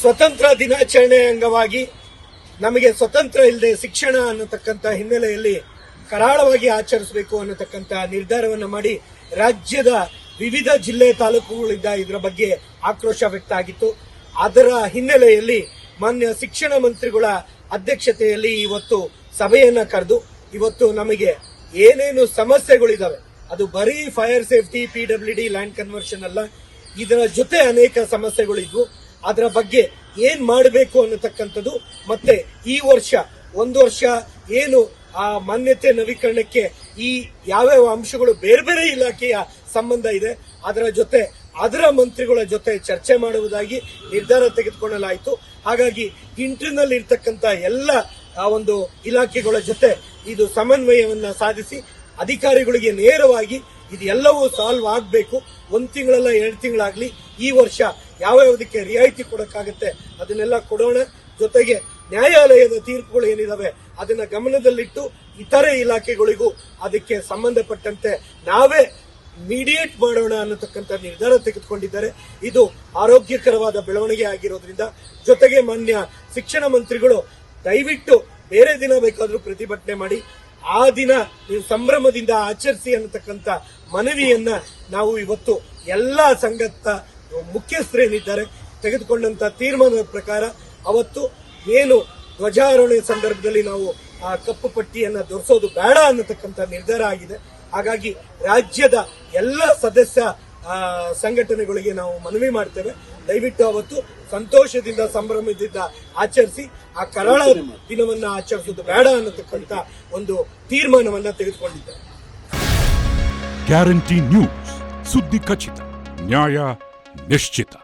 ಸ್ವತಂತ್ರ ದಿನಾಚರಣೆ ಅಂಗವಾಗಿ ನಮಗೆ ಸ್ವತಂತ್ರ ಇಲ್ಲದೆ ಶಿಕ್ಷಣ ಅನ್ನತಕ್ಕಂಥ ಹಿನ್ನೆಲೆಯಲ್ಲಿ ಕರಾಳವಾಗಿ ಆಚರಿಸಬೇಕು ಅನ್ನತಕ್ಕಂಥ ನಿರ್ಧಾರವನ್ನು ಮಾಡಿ ರಾಜ್ಯದ ವಿವಿಧ ಜಿಲ್ಲೆ ತಾಲೂಕುಗಳಿಂದ ಇದರ ಬಗ್ಗೆ ಆಕ್ರೋಶ ವ್ಯಕ್ತ ಆಗಿತ್ತು ಅದರ ಹಿನ್ನೆಲೆಯಲ್ಲಿ ಮಾನ್ಯ ಶಿಕ್ಷಣ ಮಂತ್ರಿಗಳ ಅಧ್ಯಕ್ಷತೆಯಲ್ಲಿ ಇವತ್ತು ಸಭೆಯನ್ನ ಕರೆದು ಇವತ್ತು ನಮಗೆ ಏನೇನು ಸಮಸ್ಯೆಗಳಿದಾವೆ, ಅದು ಬರೀ fire safety P W D land conversion ಅಲ್ಲ, ಇದರ ಜೊತೆ ಅನೇಕ ಸಮಸ್ಯೆಗಳಿದ್ವು. ಅದರ ಬಗ್ಗೆ ಏನ್ ಮಾಡಬೇಕು ಅನ್ನತಕ್ಕಂಥದ್ದು. ಮತ್ತೆ ಈ ವರ್ಷ, ಒಂದು ವರ್ಷ ಏನು ಆ ಮಾನ್ಯತೆ ನವೀಕರಣಕ್ಕೆ ಈ ಯಾವ್ಯಾವ ಅಂಶಗಳು ಬೇರೆ ಬೇರೆ ಇಲಾಖೆಯ ಸಂಬಂಧ ಇದೆ, ಅದರ ಜೊತೆ, ಅದರ ಮಂತ್ರಿಗಳ ಜೊತೆ ಚರ್ಚೆ ಮಾಡುವುದಾಗಿ ನಿರ್ಧಾರ ತೆಗೆದುಕೊಳ್ಳಲಾಯಿತು. ಹಾಗಾಗಿ ಇಂಟರ್ನಲ್ ಇರ್ತಕ್ಕಂಥ ಎಲ್ಲ, ಆ, ಒಂದು ಇಲಾಖೆಗಳ ಜೊತೆ ಇದು ಸಮನ್ವಯವನ್ನ ಸಾಧಿಸಿ, ಅಧಿಕಾರಿಗಳಿಗೆ ನೇರವಾಗಿ ಇದು ಎಲ್ಲವೂ ಸಾಲ್ವ್ ಆಗಬೇಕು. ಒಂದು ತಿಂಗಳಲ್ಲ ಎರಡು ತಿಂಗಳಾಗ್ಲಿ. ಈ ವರ್ಷ ಯಾವ ಯಾವುದಕ್ಕೆ ರಿಯಾಯಿತಿ ಕೊಡೋಕ್ಕಾಗುತ್ತೆ ಅದನ್ನೆಲ್ಲ ಕೊಡೋಣ. ಜೊತೆಗೆ ನ್ಯಾಯಾಲಯದ ತೀರ್ಪುಗಳು ಏನಿದಾವೆ ಅದನ್ನ ಗಮನದಲ್ಲಿಟ್ಟು ಇತರೆ ಇಲಾಖೆಗಳಿಗೂ ಅದಕ್ಕೆ ಸಂಬಂಧಪಟ್ಟಂತೆ ನಾವೇ ಮೀಡಿಯೇಟ್ ಮಾಡೋಣ ಅನ್ನತಕ್ಕಂಥ ನಿರ್ಧಾರ ತೆಗೆದುಕೊಂಡಿದ್ದಾರೆ. ಇದು ಆರೋಗ್ಯಕರವಾದ ಬೆಳವಣಿಗೆ ಆಗಿರೋದ್ರಿಂದ. ಜೊತೆಗೆ ಮಾನ್ಯ ಶಿಕ್ಷಣ ಮಂತ್ರಿಗಳು ದಯವಿಟ್ಟು ಬೇರೆ ದಿನ ಬೇಕಾದರೂ ಪ್ರತಿಭಟನೆ ಮಾಡಿ. ಆ ದಿನ ನೀವು ಸಂಭ್ರಮದಿಂದ ಆಚರಿಸಿ ಅನ್ನತಕ್ಕಂಥ ಮನವಿಯನ್ನ ನಾವು ಇವತ್ತು ಎಲ್ಲಾ ಸಂಘದ ಮುಖ್ಯಸ್ಥರೇನಿದ್ದಾರೆ ತೆಗೆದುಕೊಂಡಂತ ತೀರ್ಮಾನದ ಪ್ರಕಾರ ಅವತ್ತು ಏನು ಧ್ವಜಾರೋಹಣೆ ಸಂದರ್ಭದಲ್ಲಿ ನಾವು ಆ ಕಪ್ಪು ಪಟ್ಟಿಯನ್ನ ದೊರೆಸೋದು ಬೇಡ ಅನ್ನತಕ್ಕಂಥ ನಿರ್ಧಾರ ಆಗಿದೆ. ಹಾಗಾಗಿ ರಾಜ್ಯದ ಎಲ್ಲ ಸದಸ್ಯ ಸಂಘಟನೆಗಳಿಗೆ ನಾವು ಮನವಿ ಮಾಡ್ತೇವೆ. ದಯವಿಟ್ಟು ಅವತ್ತು ಸಂತೋಷದಿಂದ ಸಂಭ್ರಮದಿಂದ ಆಚರಿಸಿ ಆ ಕರಾಳ ದಿನವನ್ನ ಆಚರಿಸೋದು ಬೇಡ ಅನ್ನತಕ್ಕಂಥ ಒಂದು ತೀರ್ಮಾನವನ್ನ ತೆಗೆದುಕೊಂಡಿದ್ದಾರೆ ಗ್ಯಾರಂಟಿ ನ್ಯೂಸ್. ಸುದ್ದಿ ಖಚಿತ ನ್ಯಾಯ ನಿಶ್ಚಿತ.